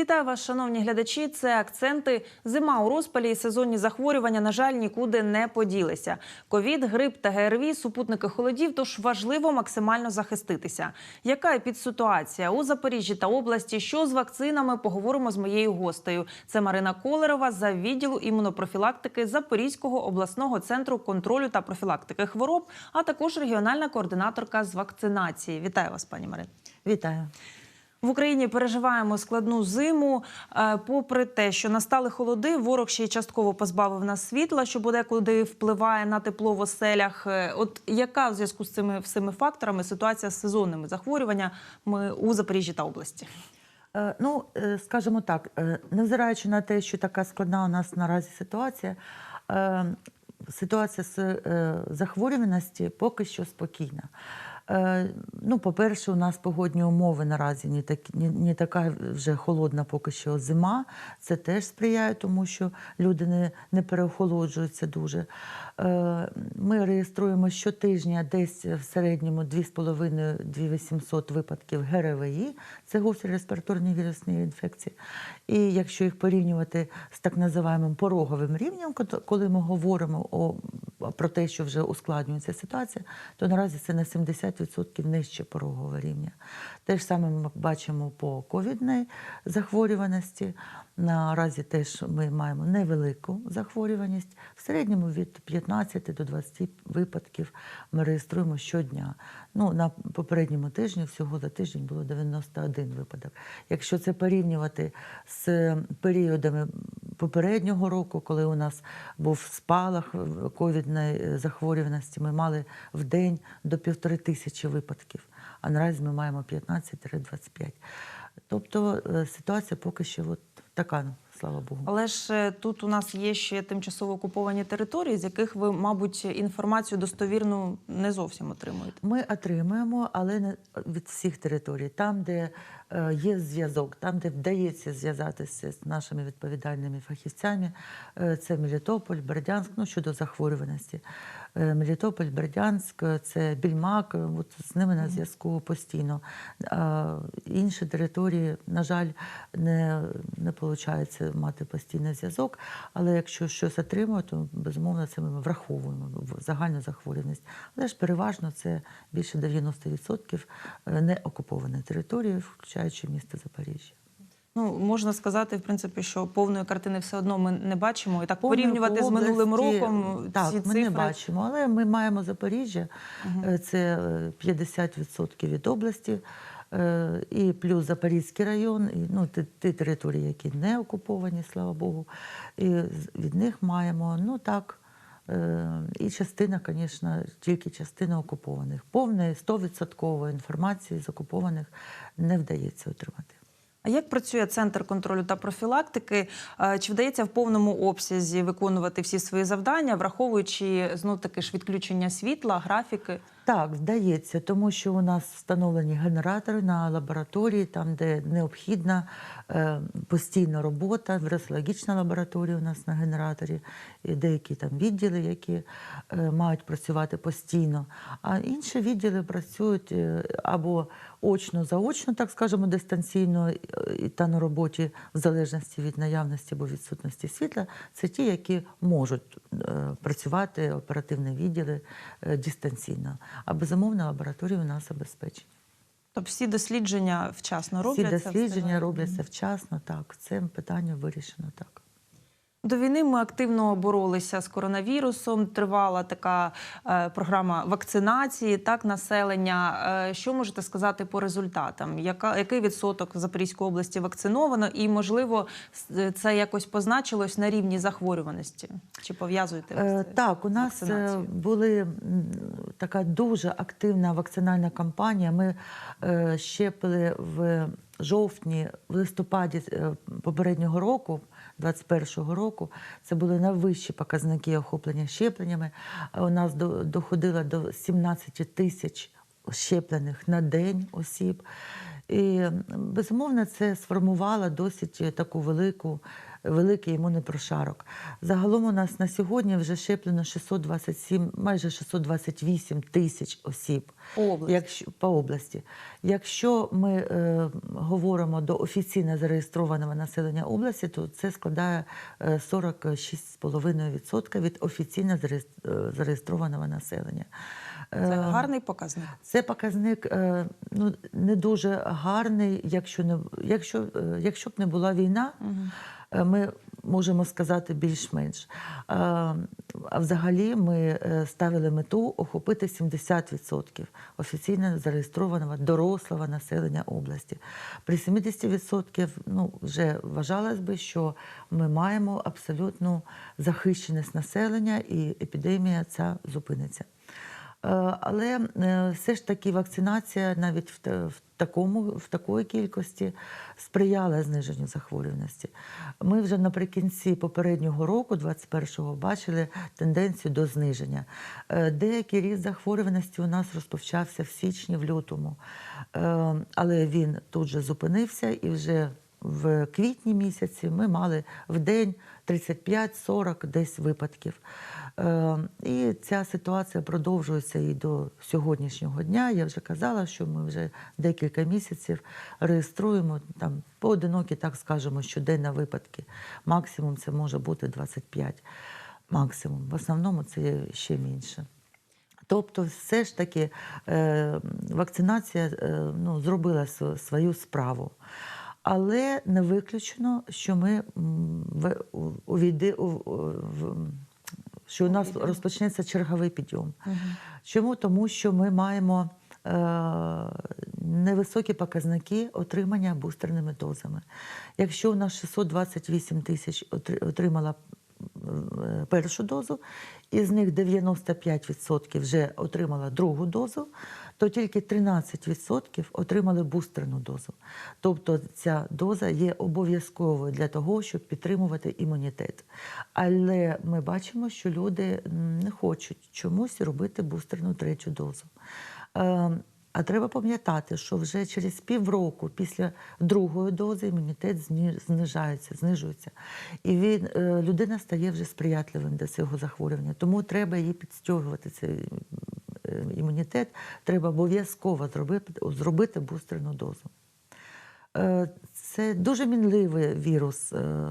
Вітаю вас, шановні глядачі. Це акценти. Зима у розпалі і сезонні захворювання, на жаль, нікуди не поділися. Ковід, грип та ГРВІ – супутники холодів, тож важливо максимально захиститися. Яка епідситуація у Запоріжжі та області? Що з вакцинами? Поговоримо з моєю гостею. Це Марина Колерова за відділу імунопрофілактики Запорізького обласного центру контролю та профілактики хвороб, а також регіональна координаторка з вакцинації. Вітаю вас, пані Марина. Вітаю. В Україні переживаємо складну зиму. Е, Попри те, що настали холоди, ворог ще й частково позбавив нас світла, що подекуди впливає на тепло в оселях. Е, От яка в зв'язку з цими всіми факторами ситуація з сезонними захворюваннями у Запоріжжі та області? Е, Ну, скажімо так, невзираючи на те, що така складна у нас наразі ситуація, ситуація з захворюваності поки що спокійна. Е, Ну, по-перше, у нас погодні умови наразі не, так, не, не така вже холодна поки що зима. Це теж сприяє, тому що люди не, не переохолоджуються дуже. Е, Ми реєструємо щотижня десь в середньому 2,5-2800 випадків ГРВІ, це гострі респіраторні вірусні інфекції. І якщо їх порівнювати з так називаємим пороговим рівнем, коли ми говоримо про те, що вже ускладнюється ситуація, то наразі це на 70% нижче порогового рівня. Те ж саме ми бачимо по ковідній захворюваності. Наразі теж ми маємо невелику захворюваність. В середньому від 15 до 20 випадків ми реєструємо щодня. Ну, на попередньому тижні всього за тиждень було 91 випадок. Якщо це порівнювати з періодами попереднього року, коли у нас був спалах ковідної захворюваності, ми мали в день до півтори тисячі випадків, а наразі ми маємо 15-25. Тобто е, ситуація поки що от така, ну, слава Богу. Але ж е, тут у нас є ще тимчасово окуповані території, з яких ви, мабуть, інформацію достовірну не зовсім отримуєте. Ми отримуємо, але не від всіх територій. Там, де е, є зв'язок, там, де вдається зв'язатися з нашими відповідальними фахівцями, це Мелітополь, Бердянськ, ну щодо захворюваності. Е, Мелітополь, Бердянськ, е, це Більмак, е, от з ними на зв'язку постійно. А інші території, на жаль, не, не виходить мати постійний зв'язок. Але якщо щось отримують, то безумовно це ми враховуємо в загальну захворюваність. Але ж переважно це більше 90% не окупованої території, включаючи місто Запоріжжя. Ну можна сказати, в принципі, що повної картини все одно ми не бачимо. І так Повної порівнювати з минулим роком Так, ці ми цифри. не бачимо, але ми маємо Запоріжжя, е, це е, 50% від області, е, і плюс Запорізький район, і ну, ті, ті території, які не окуповані, слава Богу. І від них маємо, ну так. е, І частина, звісно, тільки частина окупованих. Повної 100% інформації з окупованих не вдається отримати. А як працює центр контролю та профілактики? Чи вдається в повному обсязі виконувати всі свої завдання, враховуючи знов таки ж відключення світла, графіки? Так, вдається, тому що у нас встановлені генератори на лабораторії, там, де необхідна е, постійна робота, вірусологічна лабораторія у нас на генераторі, і деякі там відділи, які е, мають працювати постійно. А інші відділи працюють е, або очно, заочно, так скажемо, дистанційно і та на роботі в залежності від наявності або відсутності світла. Це ті, які можуть е, працювати оперативні відділи е, дистанційно. А безумовно, лабораторії у нас забезпечені. Тобто всі дослідження вчасно робляться? Всі дослідження робляться вчасно. Так, це питання вирішено так. До війни ми активно боролися з коронавірусом. Тривала така е, програма вакцинації, так населення. Е, що можете сказати по результатам? Яка який відсоток в Запорізькій області вакциновано? І можливо, це якось позначилось на рівні захворюваності? Чи пов'язуєте Е, Так, у нас е, були така дуже активна вакцинальна кампанія. Ми е, щепили в жовтні, в листопаді е, попереднього року, 21-го року. Це були найвищі показники охоплення щепленнями. У нас до- доходило до 17 тисяч щеплених на день осіб. І безумовно, це сформувало досить таку велику великий імунний прошарок. Загалом у нас на сьогодні вже щеплено 627, майже 628 тисяч осіб. По області. Якщо, по області. Якщо ми е, говоримо до офіційно зареєстрованого населення області, то це складає е, 46,5% від офіційно е, зареєстрованого населення. Це Е, гарний показник. це показник е, ну, не дуже гарний, якщо, не, якщо, е, якщо б не була війна, е, ми можемо сказати більш-менш. Е, А взагалі ми е, ставили мету охопити 70% офіційно зареєстрованого дорослого населення області. При 70% ну, вже вважалось би, що ми маємо абсолютну захищеність населення і епідемія ця зупиниться. Е, Але е, все ж таки вакцинація навіть в, такому в такої кількості сприяла зниженню захворюваності. Ми вже наприкінці попереднього року, 21-го, бачили тенденцію до зниження. Е, Деякий ріст захворюваності у нас розпочався в січні, в лютому, але він тут же зупинився і вже в квітні місяці ми мали в день 35-40 десь випадків. Е, І ця ситуація продовжується і до сьогоднішнього дня. Я вже казала, що ми вже декілька місяців реєструємо там поодинокі, так скажемо, щоденно випадки. Максимум це може бути 25. Максимум. В основному це ще менше. Тобто, все ж таки е, вакцинація е, ну, зробила свою справу. Але не виключено, що ми увійди, в- що у нас розпочнеться черговий підйом. Чому? Тому що ми маємо е, невисокі показники отримання бустерними дозами. Якщо у нас 628 тисяч отримала е, першу дозу, із них 95% вже отримала другу дозу, то тільки 13% отримали бустерну дозу. Тобто ця доза є обов'язковою для того, щоб підтримувати імунітет. Але ми бачимо, що люди не хочуть чомусь робити бустерну третю дозу. Е, А треба пам'ятати, що вже через півроку після другої дози імунітет знижається, знижується. І він, е, людина стає вже сприятливим до цього захворювання. Тому треба її підстягувати цей імунітет. Треба обов'язково зробити, зробити бустерну дозу. Це дуже мінливий вірус, е,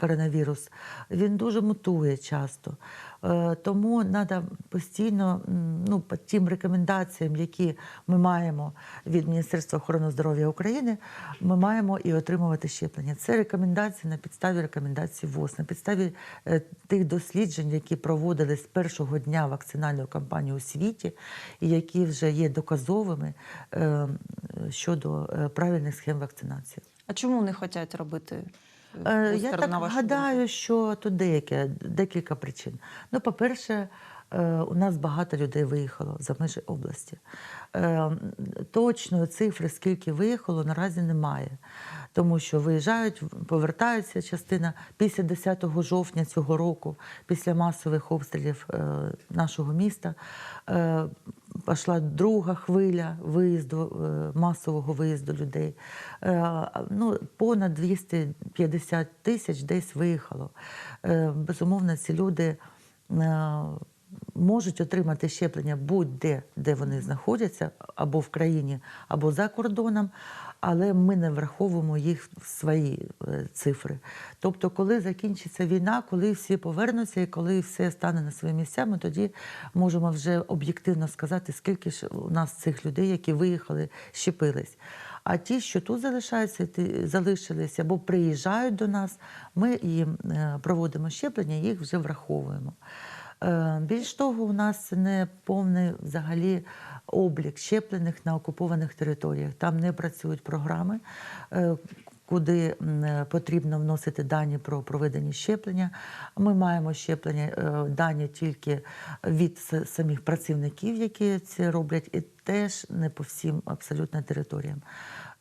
коронавірус. Він дуже мутує часто. Е, Тому треба постійно ну, по тим рекомендаціям, які ми маємо від Міністерства охорони здоров'я України, ми маємо і отримувати щеплення. Це рекомендації на підставі рекомендацій ВОЗ, на підставі е, тих досліджень, які проводили з першого дня вакцинальної кампанії у світі, і які вже є доказовими щодо правильних схем вакцинації. А чому не хочуть робити е, Е, Я так на вашу гадаю, думку? що тут деяке, декілька причин. Ну, по-перше, у нас багато людей виїхало за межі області. Е, Точної цифри, скільки виїхало, наразі немає. Тому що виїжджають, повертаються частина після 10 жовтня цього року, після масових обстрілів е, нашого міста. е, Пішла друга хвиля виїзду, е, масового виїзду людей. Е, Ну, понад 250 тисяч десь виїхало. Е, Безумовно, ці люди е, можуть отримати щеплення будь-де, де вони знаходяться, або в країні, або за кордоном, але ми не враховуємо їх в свої е, цифри. Тобто, коли закінчиться війна, коли всі повернуться і коли все стане на свої місця, ми тоді можемо вже об'єктивно сказати, скільки ж у нас цих людей, які виїхали, щепились. А ті, що тут залишаються, залишились або приїжджають до нас, ми їм е, проводимо щеплення, їх вже враховуємо. Е, Більш того, у нас не повний взагалі облік щеплених на окупованих територіях. Там не працюють програми, е, куди потрібно вносити дані про проведені щеплення. Ми маємо щеплення е, дані тільки від самих працівників, які це роблять, і теж не по всім абсолютно територіям.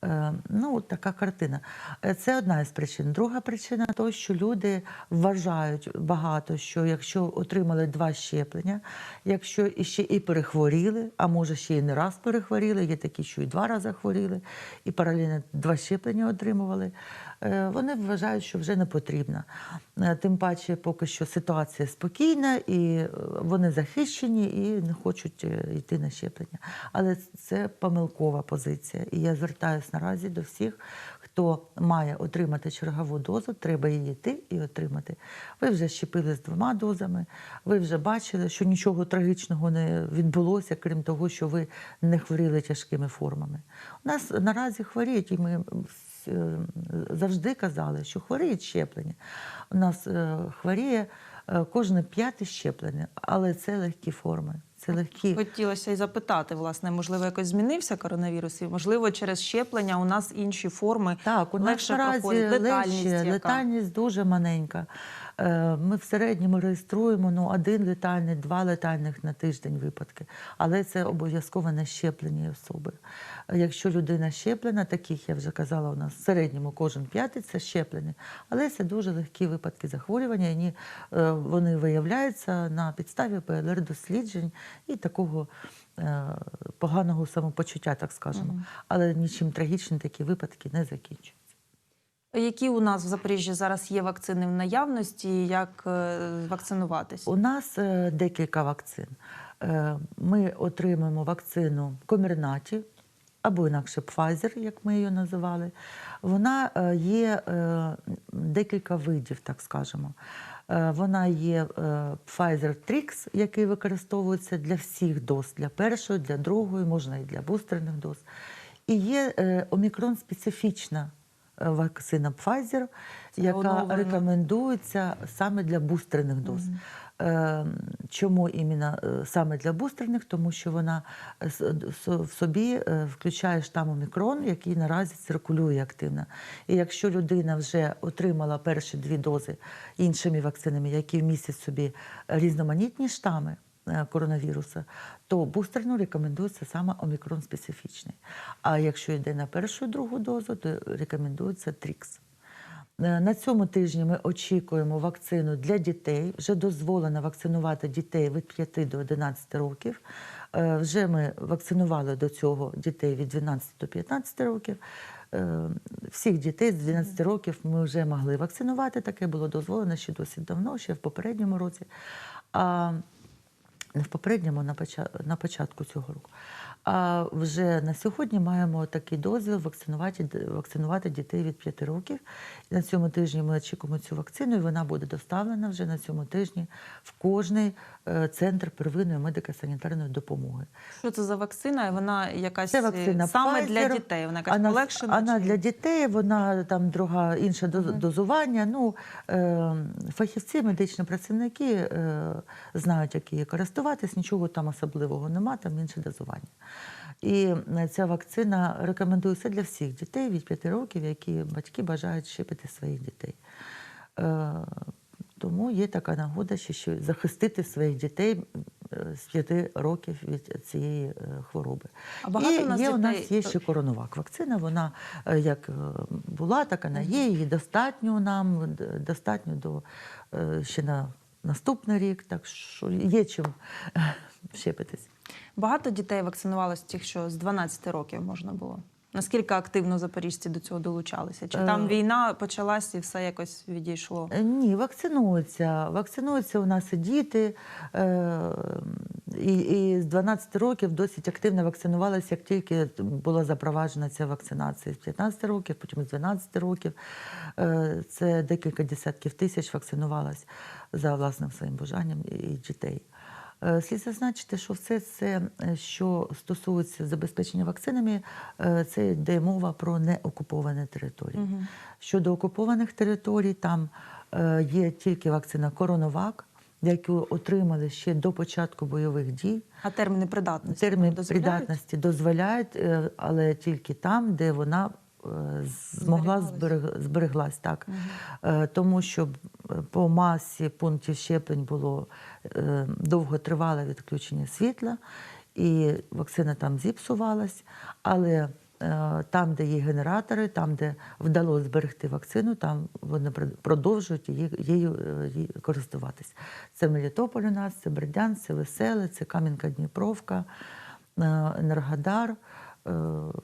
Е, Ну, така картина. Е, Це одна із причин. Друга причина то, що люди вважають багато, що якщо отримали два щеплення, якщо ще і перехворіли, а може ще і не раз перехворіли, є такі, що і два рази хворіли, і паралельно два щеплення отримували. Е, вони вважають, що вже не потрібна. Е, Тим паче, поки що ситуація спокійна, і е, вони захищені і не хочуть йти на щеплення. Але це помилкова позиція. І я звертаюся наразі до всіх, хто має отримати чергову дозу, треба її йти і отримати. Ви вже щепили з двома дозами, ви вже бачили, що нічого трагічного не відбулося, крім того, що ви не хворіли тяжкими формами. У нас наразі хворіють, і ми е, завжди казали, що хворіє щеплення. У нас е, хворіє е, кожне п'яте щеплення, але це легкі форми. Це легкі. Хотілося і запитати, власне, можливо, якось змінився коронавірус, і можливо, через щеплення у нас інші форми Так, у нас легше наразі проходять. Летальність легше, яка? летальність дуже маленька. Е, Ми в середньому реєструємо ну, один летальний, два летальних на тиждень випадки. Але це обов'язково не щеплені особи. Якщо людина щеплена, таких я вже казала, у нас в середньому кожен п'ятий це щеплені. Але це дуже легкі випадки захворювання. Вони, е, вони виявляються на підставі ПЛР-досліджень і такого е, поганого самопочуття, так скажемо. Але нічим трагічним такі випадки не закінчуються. Які у нас в Запоріжжі зараз є вакцини в наявності, як е, вакцинуватись? У нас е, декілька вакцин. Е, Ми отримуємо вакцину Комірнаті або інакше Pfizer, як ми її називали. Вона є декілька видів, так скажемо. Вона є Pfizer Trix, який використовується для всіх доз, для першої, для другої, можна і для бустерних доз. І є омікрон-специфічна е, вакцина Pfizer, яка оновлена. рекомендується саме для бустерних доз. Е, Чому іменно е, саме для бустерних? Тому що вона е, в собі е, включає штам омікрон, який наразі циркулює активно. І якщо людина вже отримала перші дві дози іншими вакцинами, які містять собі різноманітні штами коронавіруса, то бустерну рекомендується саме омікрон специфічний. А якщо йде на першу другу дозу, то рекомендується трікс. Е, На цьому тижні ми очікуємо вакцину для дітей. Вже дозволено вакцинувати дітей від 5 до 11 років. Е, Вже ми вакцинували до цього дітей від 12 до 15 років. Е, Всіх дітей з 12 років ми вже могли вакцинувати. Таке було дозволено ще досить давно, ще в попередньому році. Не в попередньому, на початку цього року. А вже на сьогодні маємо такий дозвіл вакцинувати, вакцинувати дітей від 5 років. На цьому тижні ми очікуємо цю вакцину, і вона буде доставлена вже на цьому тижні в кожний е, центр первинної медико-санітарної допомоги. Що це за вакцина? Вона якась Це е, вакцина саме для дітей. Вона якась Вона, полегшена? вона для дітей, вона там друга інше доз- дозування. Ну, е, фахівці, медичні працівники е, знають, як її користуватись, нічого там особливого нема, там інше дозування. І е, ця вакцина рекомендується для всіх дітей від 5 років, які батьки бажають щепити своїх дітей. Е, тому є така нагода, що захистити своїх дітей е, з 5 років від цієї хвороби. А багато І у нас є у нас є ще коронавак. Вакцина, вона як була, так вона є. Її достатньо нам, достатньо до ще на наступний рік. Так що є чим щепитись. Багато дітей вакцинувалося тих, що з 12 років можна було. Наскільки активно запоріжці до цього долучалися? Чи там Е, війна почалась і все якось відійшло? Е, Ні, вакцинуються. Вакцинуються у нас і діти. Е, і, і з 12 років досить активно вакцинувалися, як тільки була запроваджена ця вакцинація. З 15 років, потім з 12 років. Це декілька десятків тисяч вакцинувалось за власним своїм бажанням і дітей. Е, Слід зазначити, що все це, е, що стосується забезпечення вакцинами, е, це йде мова про неокуповані території. Щодо окупованих територій, там є тільки вакцина Коронавак, яку отримали ще до початку бойових дій. А терміни придатності Термін дозволяють? придатності дозволяють, але тільки там, де вона змогла Зберігалась. зберег, збереглась так. Е, Тому що е, по масі пунктів щеплень було е, довготривале відключення світла, і вакцина там зіпсувалась. Але е, там, де є генератори, там, де вдалося зберегти вакцину, там вони продовжують її, її, е, її користуватись. Це Мелітополь у нас, це Бердянськ, це Веселе, це Кам'янка-Дніпровка, е, Енергодар. Е,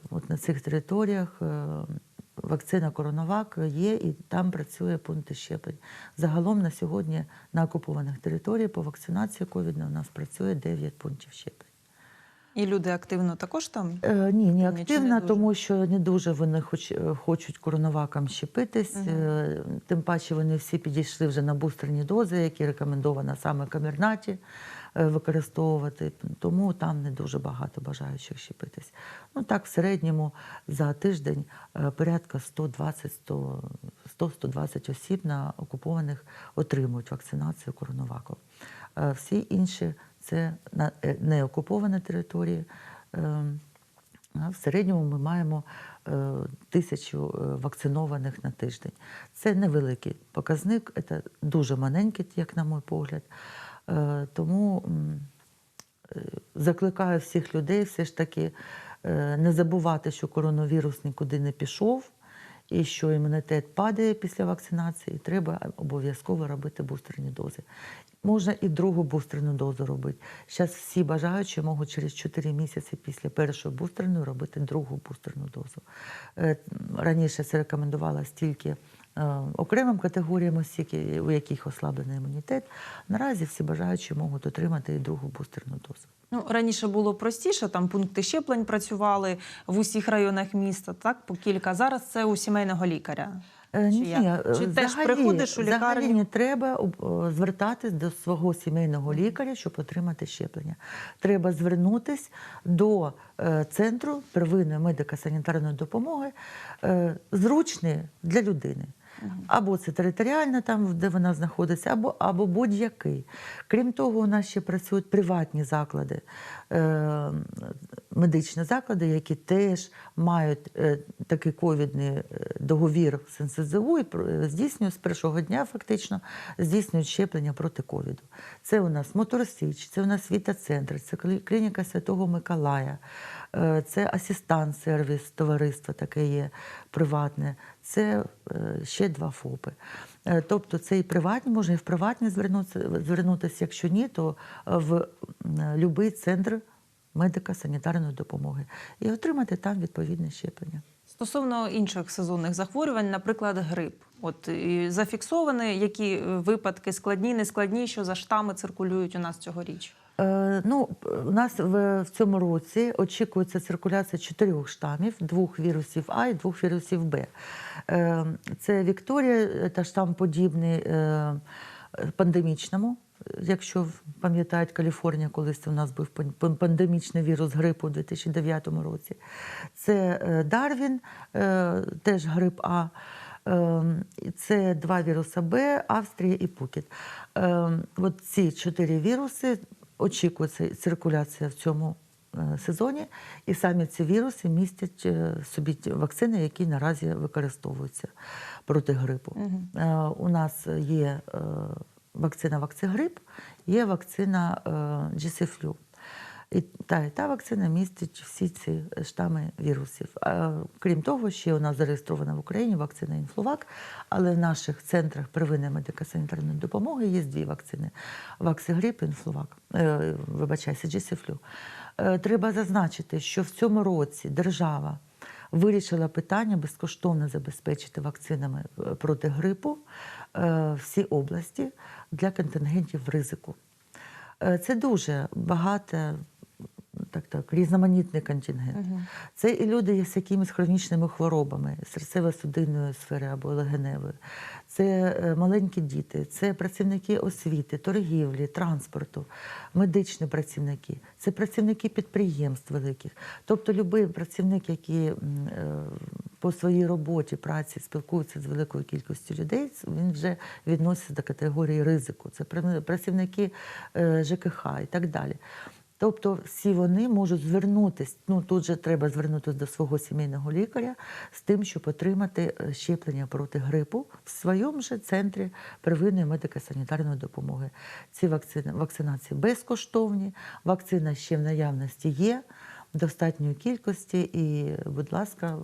От на цих територіях е, вакцина Коронавак є, і там працює пункти щеплень. Загалом на сьогодні на окупованих територіях по вакцинації ковідна у нас працює 9 пунктів щеплень. І люди активно також там. Е, ні, не чи не тому що не дуже вони хоч, е, хочуть коронавакам щепитись. Е, Тим паче вони всі підійшли вже на бустерні дози, які рекомендовано саме Камернаті використовувати. Тому там не дуже багато бажаючих щепитись. Ну так, в середньому за тиждень е, порядка 120 100-120 осіб на окупованих отримують вакцинацію коронаваком. Е, Всі інші це на е, неокуповані території. В середньому ми маємо е, тисячу е, вакцинованих на тиждень. Це невеликий показник, це дуже маленький, як на мій погляд. Е, Тому е, закликаю всіх людей все ж таки е, не забувати, що коронавірус нікуди не пішов. І що імунітет падає після вакцинації, і треба обов'язково робити бустерні дози. Можна і другу бустерну дозу робити. Зараз всі бажаючі можуть через 4 місяці після першої бустерної робити другу бустерну дозу. Раніше це рекомендувалось тільки окремим категоріям осіб, у яких ослаблений імунітет. Наразі всі бажаючі можуть отримати і другу бустерну дозу. Ну раніше було простіше, там пункти щеплень працювали в усіх районах міста, так по кілька. Зараз це у сімейного лікаря. Е, Чи Ні, як? е, Чи теж приходиш у взагалі лікарню? не треба е, звертатись до свого сімейного лікаря, щоб отримати щеплення. Треба звернутись до е, центру первинної медико-санітарної допомоги, е, зручний для людини. Або це територіально, там, де вона знаходиться, або, або будь-який. Крім того, у нас ще працюють приватні заклади, е, медичні заклади, які теж мають е, такий ковідний е, договір з НСЗУ і е, здійснюють з першого дня фактично здійснюють щеплення проти ковіду. Це у нас Моторсіч, це у нас Віта-центр, це клі- клініка Святого Миколая, це асистант-сервіс товариства таке є приватне, це е, ще два ФОПи. Е, Тобто це і приватні, можна і в приватні звернутися. Якщо ні, то е, в будь-який центр медико-санітарної допомоги і отримати там відповідне щеплення. Стосовно інших сезонних захворювань, наприклад, грип. От і зафіксовані які е, випадки складні, нескладні, що за штами циркулюють у нас цьогоріч. Е, ну, у нас в, в цьому році очікується циркуляція чотирьох штамів: двох вірусів А і двох вірусів Б. Е, це Вікторія та штам подібний е, пандемічному. Якщо пам'ятають Каліфорнія, колись у нас був пан- пан- пандемічний вірус грипу у 2009 році. Це е, Дарвін, е, теж грип А. Це два віруси Б, Австрія і Пукіт. От ці чотири віруси очікується циркуляція в цьому е, сезоні, і самі ці віруси містять е, собі вакцини, які наразі використовуються проти грипу. Угу. У нас є вакцина Вакцигрип, є вакцина Джесифлю. GC-Flu. І та, і та вакцина містить всі ці штами вірусів. Крім того, ще у нас зареєстрована в Україні вакцина Інфлувак, але в наших центрах первинної медико-санітарної допомоги є дві вакцини: Ваксигрип і Інфлувак. Е, вибачайся, GC-Flu. Е, треба зазначити, що в цьому році держава вирішила питання безкоштовно забезпечити вакцинами е, проти грипу всі області для контингентів ризику. Це дуже багато, так, так, різноманітний контингент. Це і люди з якимись хронічними хворобами, серцево-судинної сфери або легеневої. Це е, маленькі діти, це працівники освіти, торгівлі, транспорту, медичні працівники, це працівники підприємств великих. Тобто будь-який працівник, який е, по своїй роботі, праці спілкується з великою кількістю людей, він вже відноситься до категорії ризику. Це працівники е, ЖКХ і так далі. Тобто всі вони можуть звернутися, ну тут же треба звернутися до свого сімейного лікаря з тим, щоб отримати е, щеплення проти грипу в своєму же центрі первинної медико-санітарної допомоги. Ці вакцини, вакцинації безкоштовні, вакцина ще в наявності є в достатньої кількості. І, будь ласка,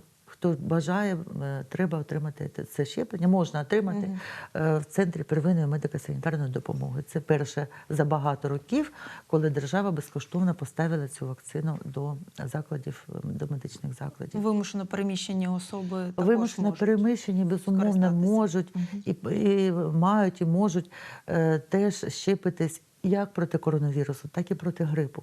хто бажає, е, треба отримати це щеплення. Можна отримати е, в центрі первинної медико-санітарної допомоги. Це перше за багато років, коли держава безкоштовно поставила цю вакцину до закладів до медичних закладів. Вимушено переміщені особи також Вимушено переміщені, безумовно, можуть і, і мають і можуть е, теж щепитись як проти коронавірусу, так і проти грипу.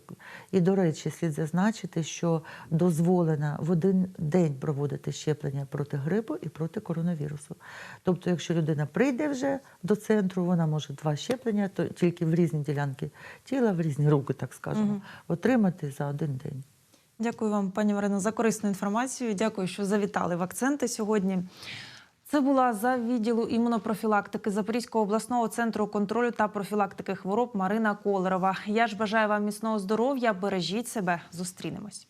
І, до речі, слід зазначити, що дозволено в один день проводити щеплення проти грипу і проти коронавірусу. Тобто, якщо людина прийде вже до центру, вона може два щеплення, то тільки в різні ділянки тіла, в різні руки, так скажемо, отримати за один день. Дякую вам, пані Марино, за корисну інформацію. Дякую, що завітали в акценти сьогодні. Це була за відділу імунопрофілактики Запорізького обласного центру контролю та профілактики хвороб Марина Колерова. Я ж бажаю вам міцного здоров'я. Бережіть себе. Зустрінемось.